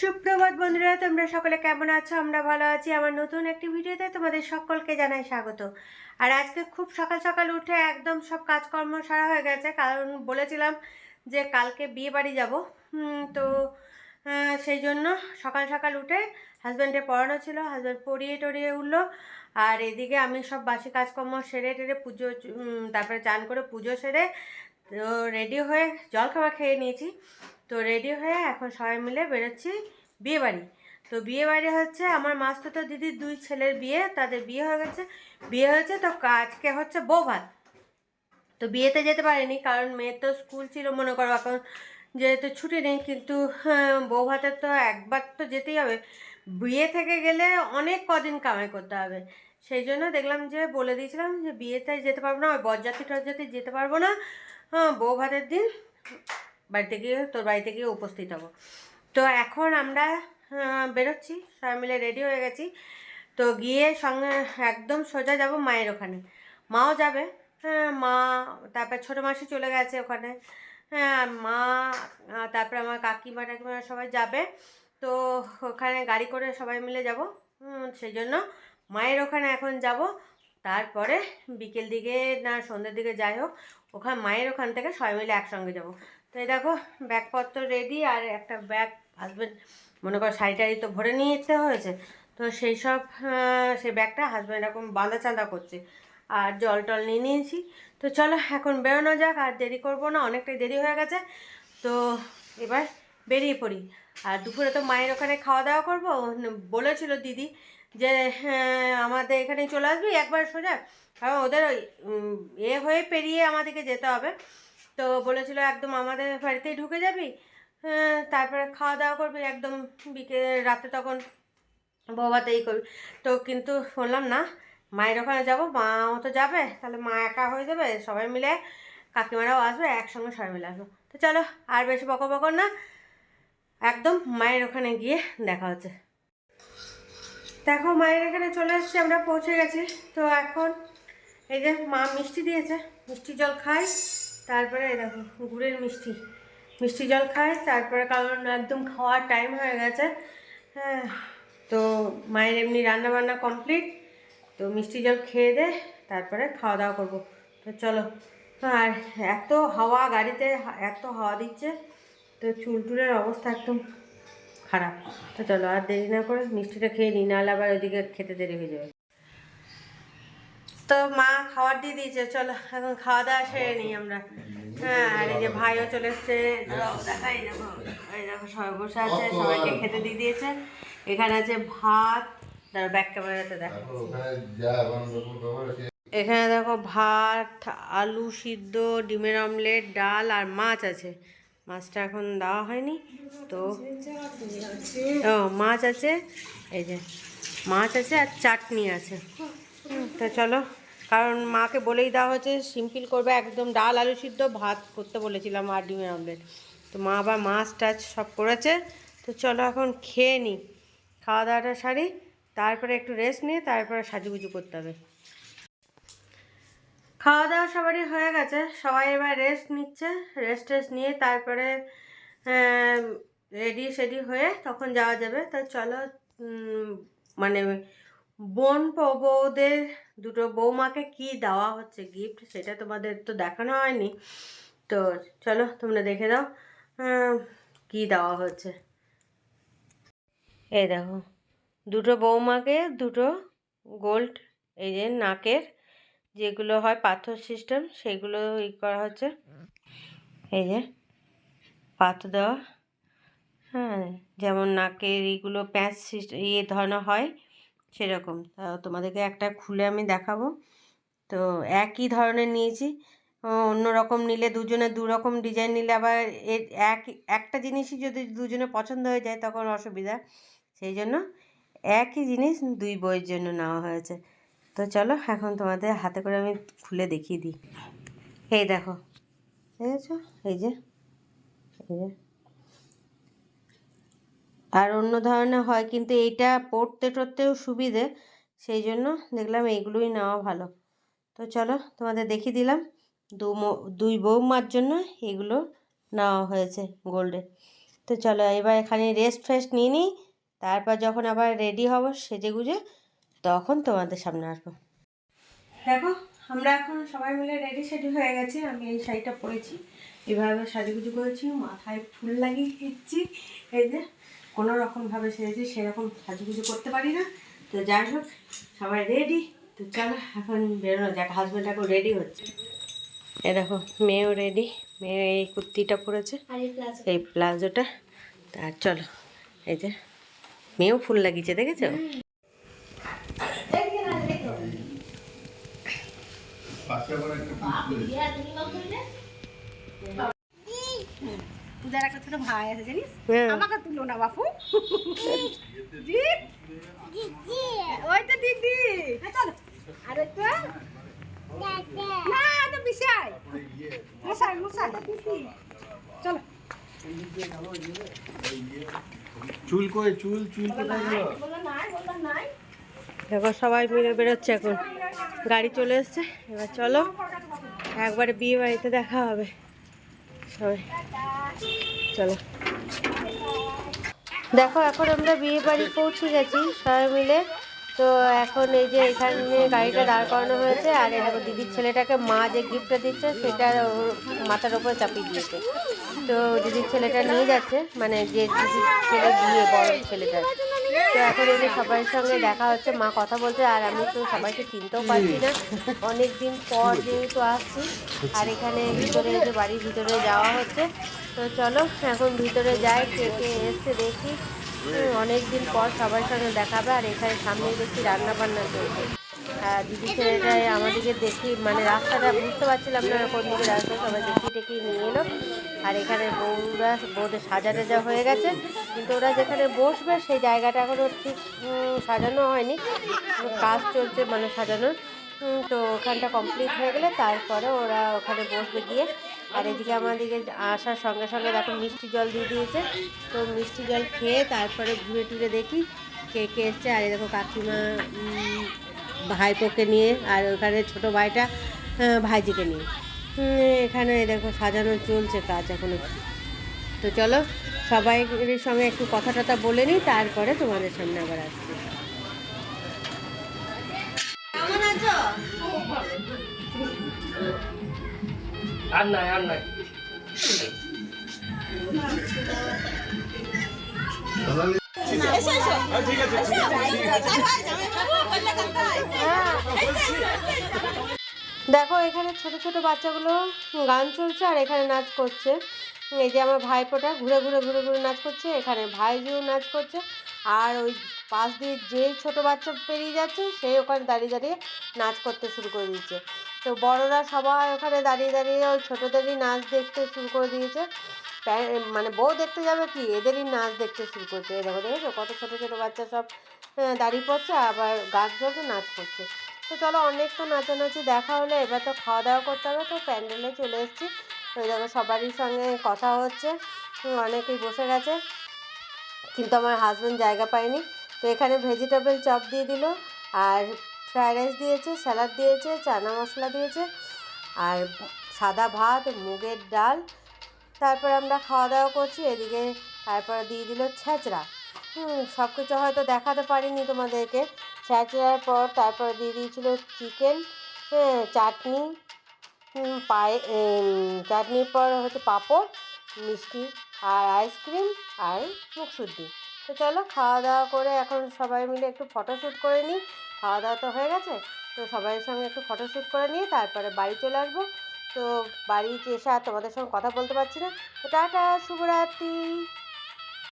সুপ্রভাত বন্ধুরা, তোমরা সকলে কেমন আছো? আমরা ভালো আছি। আমার নতুন একটি ভিডিওতে তোমাদের সকলকে জানাই স্বাগত। আর আজকে খুব সকাল সকাল উঠে একদম সব কাজকর্ম সারা হয়ে গেছে। কারণ বলেছিলাম যে কালকে বিয়ে বাড়ি যাব। তো সেই জন্য সকাল সকাল উঠে হাজব্যান্ডের পড়ানো ছিল। হাজব্যান্ড পড়িয়ে টড়িয়ে উঠল। আর এদিকে আমি সব বাসি কাজকর্ম সেরে টেরে পুজো তারপরে চান করে পুজো সেরে তো রেডি হয়ে জল খাবার খেয়ে নিয়েছি। তো রেডি হয়ে এখন সবাই মিলে বেরোচ্ছি বিয়ে বাড়ি। তো বিয়ে বাড়ি হচ্ছে আমার মাস্তুতো দিদির দুই ছেলের বিয়ে তাদের বিয়ে হয়ে গেছে। বিয়ে হয়েছে তো আজকে হচ্ছে বউ ভাত তো বিয়েতে যেতে পারিনি কারণ মেয়ের তো স্কুল ছিল মনে করো এখন যেহেতু ছুটি নেই কিন্তু হ্যাঁ, বউ ভাতের তো একবার তো যেতেই হবে। বিয়ে থেকে গেলে অনেক কদিন কামাই করতে হবে। সেই জন্য দেখলাম যে বলে দিয়েছিলাম যে বিয়েতে যেতে পারব না ওই বরযাত্রী টরযাত্রী যেতে পারব না। হ্যাঁ বউ ভাতের দিন বাড়িতে গিয়ে, তোর বাড়িতে গিয়ে উপস্থিত হব। তো এখন আমরা বেরোচ্ছি, সবাই মিলে রেডি হয়ে গেছি। তো গিয়ে সঙ্গে একদম সোজা যাব মায়ের ওখানে। মাও যাবে হ্যাঁ মা, তারপর ছোটো মাসি চলে গেছে ওখানে। হ্যাঁ মা, তারপরে আমার কাকিমা টাকিমা সবাই যাবে। তো ওখানে গাড়ি করে সবাই মিলে যাব। সেই জন্য মায়ের ওখানে এখন যাব। তারপরে বিকেল দিকে না সন্ধ্যের দিকে যাই হোক ওখানে মায়ের ওখান থেকে সবাই মিলে একসঙ্গে যাব। তো এই দেখো ব্যাগপত্র রেডি আর একটা ব্যাগ হাজব্যান্ড মনে করো শাড়ি টাড়ি তো ভরে নিয়ে যেতে হয়েছে। তো সেই সব সেই ব্যাগটা হাজব্যান্ড এরকম বাঁধা চাঁদা করছে। আর জল টল নিয়ে নিয়েছি। তো চলো এখন বেরোনো যাক আর দেরি করব না অনেকটাই দেরি হয়ে গেছে। তো এবার বেরিয়ে পড়ি। আর দুপুরে তো মায়ের ওখানে খাওয়া দাওয়া করব। বলেছিল দিদি যে হ্যাঁ, আমাদের এখানে চলে আসবি একবার সোজা কারণ ওদের এ হয়ে পেরিয়ে আমাদেরকে যেতে হবে। তো বলেছিল একদম আমাদের বাড়িতেই ঢুকে যাবি হ্যাঁ, তারপরে খাওয়া দাওয়া করবি একদম বিকেল রাতে তখন বৌভাতেই করবি। তো কিন্তু বললাম না মায়ের ওখানে যাব মাও তো যাবে তাহলে মা একা হয়ে যাবে সবাই মিলে কাকিমারাও আসবে একসঙ্গে সবাই মিলে আসব। তো চলো আর বেশি বকো বকো না একদম মায়ের ওখানে গিয়ে দেখা হচ্ছে। দেখো মায়ের এখানে চলে এসেছি আমরা পৌঁছে গেছি। তো এখন এই যে মা মিষ্টি দিয়েছে। মিষ্টি জল খাই তারপরে দেখো, গুড়ের মিষ্টি। মিষ্টি জল খাই তারপরে কারণ একদম খাওয়ার টাইম হয়ে গেছে। হ্যাঁ তো মায়ের এমনি রান্না বান্না কমপ্লিট তো মিষ্টি জল খেয়ে দে, তারপরে খাওয়া দাওয়া করব। তো চলো, আর এত হাওয়া গাড়িতে, এত হাওয়া দিচ্ছে, তো চুল টুলের অবস্থা একদম খারাপ। তো চলো, আর দেরি না করে মিষ্টিটা খেয়ে নিই নাহলে আবার ওইদিকে খেতে দেরি হয়ে যাবে। তো মা খাবার দিয়ে দিয়েছে চলো এখন খাওয়া দাওয়া সেরে নিই আমরা। হ্যাঁ আর এই যে ভাইও চলে এসছে। দেখাই দেখো। এই দেখো সবাই বসে আছে সবাইকে খেতে দিয়ে দিয়েছে। এখানে আছে ভাত ব্যাক ক্যামেরাতে দেখো এখানে দেখো ভাত আলু সিদ্ধ ডিমের অমলেট ডাল আর মাছ আছে। মাছটা এখন দেওয়া হয়নি তো ও মাছ আছে। এই যে মাছ আছে আর চাটনি আছে। তো চলো। কারণ মাকে বলেই দেওয়া হয়েছে সিম্পল করবে, একদম ডাল, আলু সিদ্ধ, ভাত করতে বলেছিলাম আর ডিমের অমলেট তো মা আবার মাছ টাছ সব করেছে। তো চলো এখন খেয়ে নিই খাওয়া দাওয়াটা সারি, তারপরে একটু রেস্ট নিয়ে তারপরে সাজুগুজু করতে হবে। খাওয়া দাওয়া সবারই হয়ে গেছে, সবাই এবার রেস্ট নিচ্ছে রেস্ট টেস্ট নিয়ে তারপরে রেডি সেডি হয়ে তখন যাওয়া যাবে। তো চলো মানে বোন বউদের দুটো বৌমাকে কি দেওয়া হচ্ছে গিফট সেটা তোমাদের তো দেখানো হয়নি। তো চলো তোমরা দেখে দাও কি দেওয়া হচ্ছে। এই দেখো, দুটো বৌমাকে, দুটো গোল্ড এই যে নাকের যেগুলো হয় পাথর সিস্টেম সেগুলো ই করা হচ্ছে। এই যে পাথর দেওয়া হ্যাঁ যেমন নাকের এইগুলো প্যাঁচ সিস্টেম ইয়ে ধরনের হয় সেরকম। তোমাদেরকে একটা খুলে আমি দেখাবো। তো একই ধরনের নিয়েছি। অন্য রকম নিলে দুজনে দু রকম ডিজাইন নিলে আবার এক, একটা জিনিসই যদি দুজনে পছন্দ হয়ে যায় তখন অসুবিধা। সেই জন্য একই জিনিস দুই বইয়ের জন্য নেওয়া হয়েছে। তো চলো এখন তোমাদের হাতে করে আমি খুলে দেখিয়ে দিই। এই দেখো দেখেছ এই যে এই যে। আর অন্য ধরনের হয় কিন্তু এইটা পড়তে টরতেও সুবিধে, সেই জন্য দেখলাম এইগুলোই নেওয়া ভালো। তো চলো তোমাদের দেখিয়ে দিলাম, দু দুই বৌমার জন্য এগুলো নেওয়া হয়েছে গোল্ডের তো চলো এবার এখানে রেস্ট ফেস্ট নিয়ে নিই, তারপর যখন আবার রেডি হব সেজে গুজে তখন তোমাদের সামনে আসব। দেখো, আমরা এখন সবাই মিলে রেডি সেডি হয়ে গেছি, আমি এই শাড়িটা পরেছি। এভাবে সাজুগুজু করেছি, মাথায় ফুল লাগিয়ে দিচ্ছি, এই যে। কোনো রকমভাবে সেরেছি সেরকম সাজুগুজু করতে পারি না। তো যাই হোক সবাই রেডি তো চলো এখন বেরোনো যাক। হাজব্যান্ড এখন রেডি হচ্ছে। এ দেখো মেয়েও রেডি মেয়ে এই কুর্তিটা পরেছে। এই প্লাজোটা। আর চলো এই যে মেয়েও ফুল লাগিয়েছে দেখেছ? পূজার একটা ছোট ভাই আছে জানিস? হ্যাঁ। আমাকে তুলো না বাপু। ওই তো দিদি। হ্যাঁ, আর ওই তো না তো বিশাই মশাই মশাই চলো। চুল কই চুল চুল কোথায় গেল বলল নাই বলল নাই। দেখো সবাই মিলে বেরোচ্ছে এখন। গাড়ি চলে এসছে। এবার চলো একবারে বিয়ে বাড়িতে দেখা হবে। সবাই। চলো। দেখো, এখন আমরা বিয়ে বাড়ি পৌঁছে গেছি সবাই মিলে। তো এখন এই যে এখানে গাড়িটা দাঁড় করানো হয়েছে, আর এখানে দিদির ছেলেটাকে মা যে গিফটটা দিচ্ছে, সেটা মাথার ওপরে চাপিয়ে দিয়েছে। তো দিদির ছেলেটা নিয়ে যাচ্ছে মানে যে দিদির ছেলে বিয়ে, বড় ছেলেটার। তো এখন এই যে সবার সঙ্গে দেখা হচ্ছে, মা কথা বলছে, আর আমি তো সবাইকে চিনতেও পারছি না। অনেকদিন পর যেহেতু আসছি, আর এখানে ভিতরে যে বাড়ির ভিতরে যাওয়া হচ্ছে, তো চলো এখন ভিতরে যাই, কে কে এসছে দেখি। অনেকদিন পর সবার সঙ্গে দেখাবে, আর এখানে সামনে দেখছি রান্না বান্না চলছে। দিদি ছেলেটাই আমাদেরকে দেখি মানে রাস্তাটা বুঝতে পারছিলাম না কোন দিকে রাস্তা, সবাই দেখি টেকি নিয়ে এলো। আর এখানে বউরা বউদের সাজা টাজা হয়ে গেছে। কিন্তু ওরা যেখানে বসবে, সেই জায়গাটা এখনও ঠিক সাজানো হয়নি। কাজ চলছে মানে সাজানোর। তো ওখানটা কমপ্লিট হয়ে গেলে তারপরে ওরা ওখানে বসবে গিয়ে। আর এদিকে আমাদেরকে আসার সঙ্গে সঙ্গে দেখো মিষ্টি জল দিয়ে দিয়েছে। তো মিষ্টি জল খেয়ে তারপরে ঘুরে টুরে দেখি কে কে এসছে। আর দেখো কাকিমা ভাইপোকে নিয়ে আর ওখানে ছোটো ভাইটা ভাইজিকে নিয়ে। এখানে দেখো সাজানো চলছে কাজ এখনও। তো চলো সবাই সঙ্গে একটু কথা টথা বলে নিই তারপরে তোমাদের সামনে আবার আসছি। কেমন আছো? আর নাই আর নাই। দেখো, এখানে ছোট ছোট বাচ্চাগুলো গান চলছে আর এখানে নাচ করছে। এই যে আমার ভাইপোটা ঘুরে ঘুরে ঘুরে ঘুরে নাচ করছে, এখানে ভাইজিও নাচ করছে। আর ওই পাশ দিয়ে যেই ছোট বাচ্চা পেরিয়ে যাচ্ছে সেই ওখানে দাঁড়িয়ে দাঁড়িয়ে নাচ করতে শুরু করে দিয়েছে। তো বড়রা সবাই ওখানে দাঁড়িয়ে দাঁড়িয়ে ওই ছোটোদেরই নাচ দেখতে শুরু করে দিয়েছে। মানে বউ দেখতে যাবে কি, এদেরই নাচ দেখতে শুরু করছে। দেখো, দেখেছ কত ছোটো ছোটো বাচ্চা সব দাঁড়িয়ে পড়ছে, আবার গাছ চলছে নাচ করছে। তো চলো অনেক তো নাচানাচি দেখা হলো, এবার তো খাওয়া দাওয়া করতে হবে, তো প্যান্ডেলে চলে এসেছি। ওই দেখো সবারই সঙ্গে কথা হচ্ছে অনেকেই বসে গেছে, কিন্তু আমার হাজব্যান্ড জায়গা পায়নি। তো এখানে ভেজিটেবল চপ দিয়ে দিল, আর ফ্রায়েড রাইস দিয়েছে স্যালাড দিয়েছে, চানা মশলা দিয়েছে, আর সাদা ভাত, মুগের ডাল। তারপর আমরা খাওয়া দাওয়া করছি, এদিকে তারপরে দিয়ে দিল ছেঁচড়া। হুম সব কিছু হয়তো দেখাতে পারিনি তোমাদেরকে। ছেঁচড়ার পর তারপর দিয়ে দিয়েছিল চিকেন হ্যাঁ চাটনি পায়ে চাটনির পর হচ্ছে পাঁপড়, মিষ্টি আর আইসক্রিম আর মুখশুদ্ধি। তো চলো খাওয়া দাওয়া করে এখন সবাই মিলে একটু ফটোশ্যুট করে নিই। খাওয়া দাওয়া তো হয়ে গেছে, তো সবাইয়ের সঙ্গে একটু ফটোশ্যুট করে নিয়ে তারপরে বাড়ি চলে আসব। তো বাড়ি এসে আর তোমাদের সঙ্গে কথা বলতে পারছি না। তো টাটা, শুভরাত্রি।